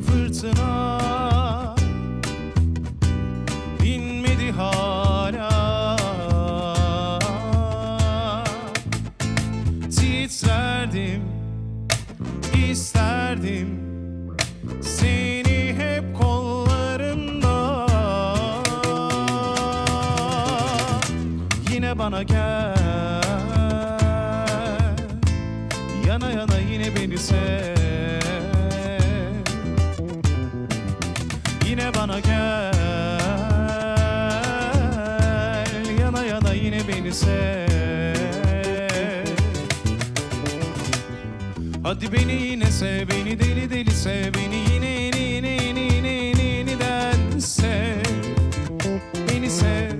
fırtına Dinmedi hala. Titrerdim isterdim Seni hep kollarında Yine bana gel Yana yana yine beni sev bana gel. Yana yana yine beni sev. Hadi beni yine sev Beni deli deli sev Beni yine yine yine yine yine yine yeniden sev. Beni sev.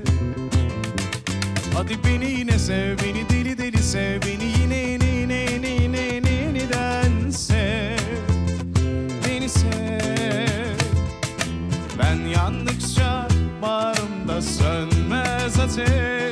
Hadi beni yine sev Beni deli deli sev Beni yine yine Yandıkça bağrımda sönmez ateş.